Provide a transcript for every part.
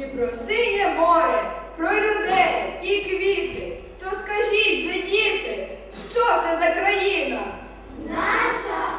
і про синє море, про людей і квіти. То скажіть же, діти, що це за країна? Наша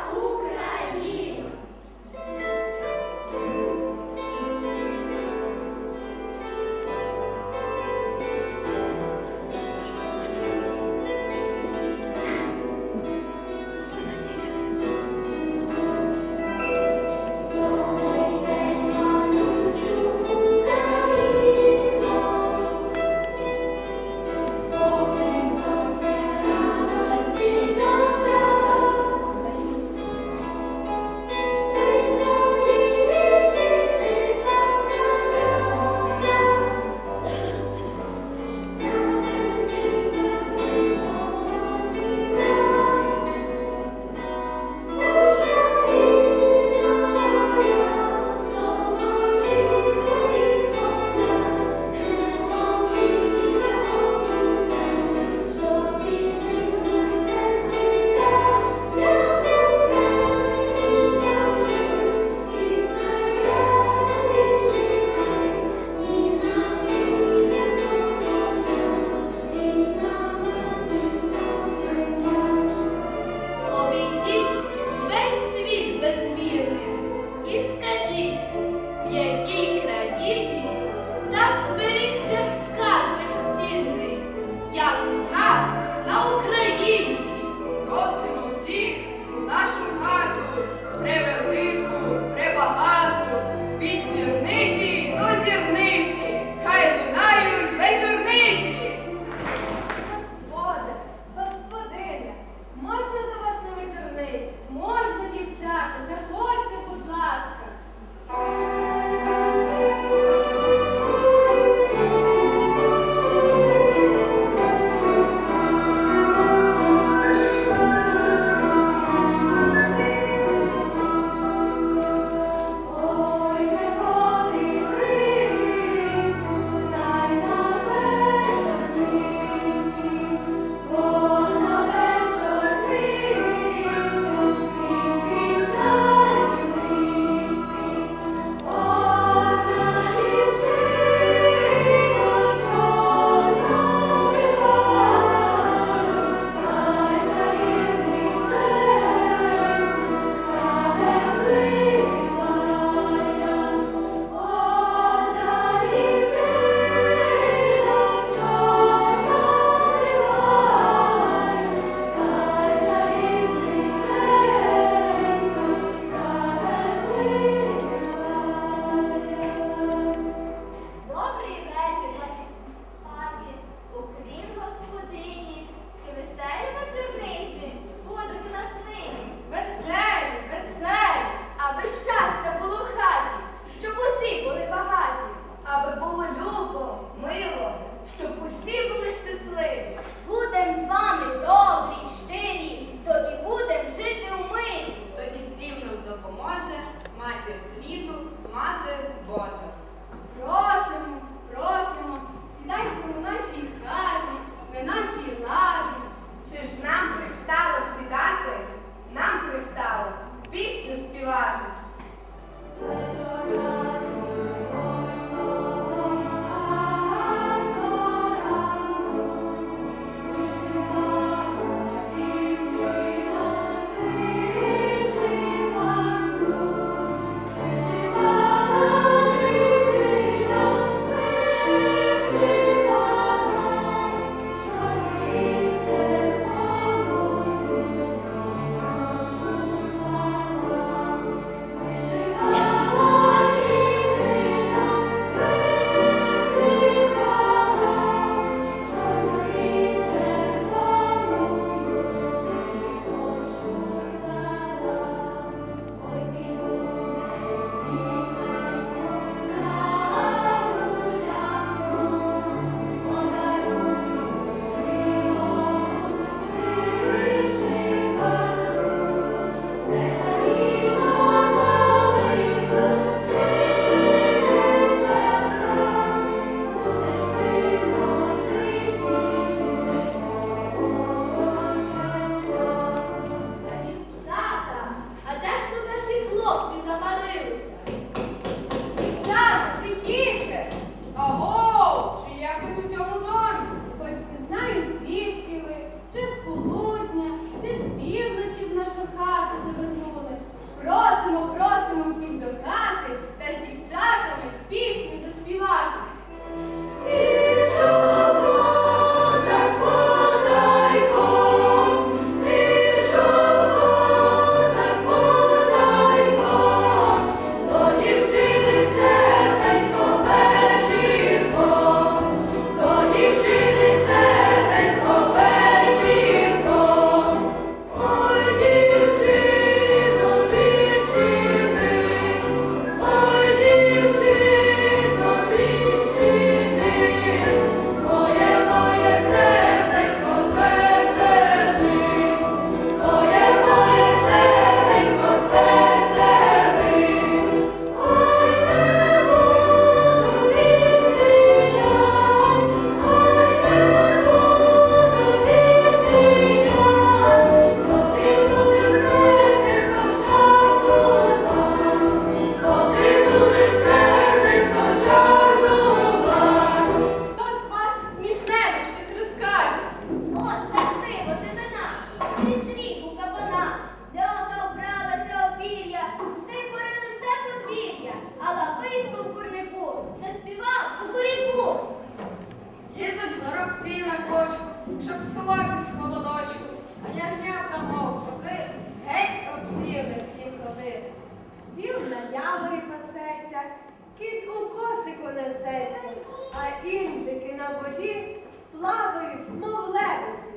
а індики на воді плавають, мов лебеді.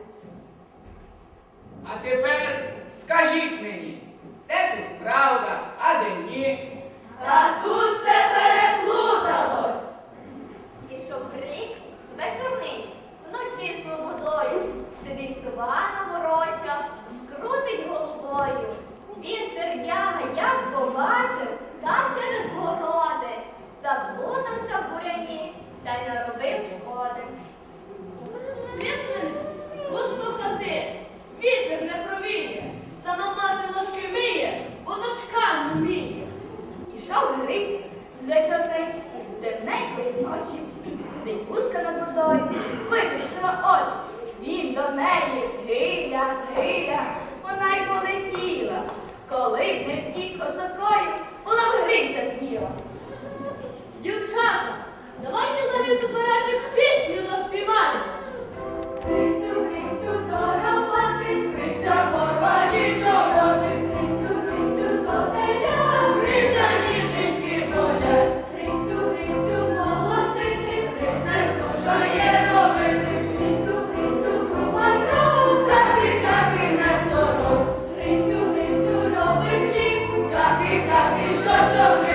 А тепер скажіть мені, де тут правда, а де ні? Та тут все переплуталось. Пішов гриць з вечорниць, вночі свободою, сидить сова на воротях, крутить головою. Мене тітко Сокорі, вона гриця з'їла. Дівчата, давайте замість суперечок Africa, Missouri.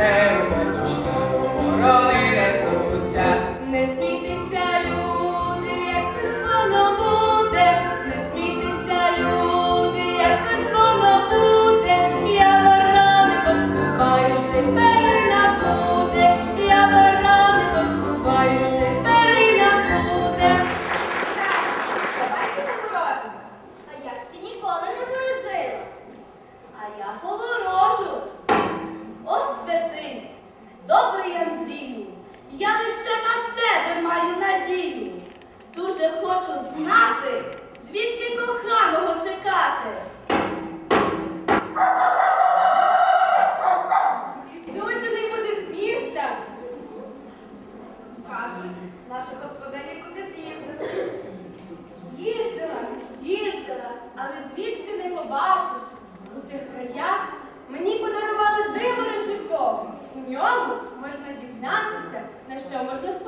day. знати, звідки коханого чекати. Сьогодні буде з міста. Скажуть, наша господиня куди з'їздила. Їздила, їздила, але звідси не побачиш. У тих краях мені подарували диво решеткове. У ньому можна дізнатися, на що можна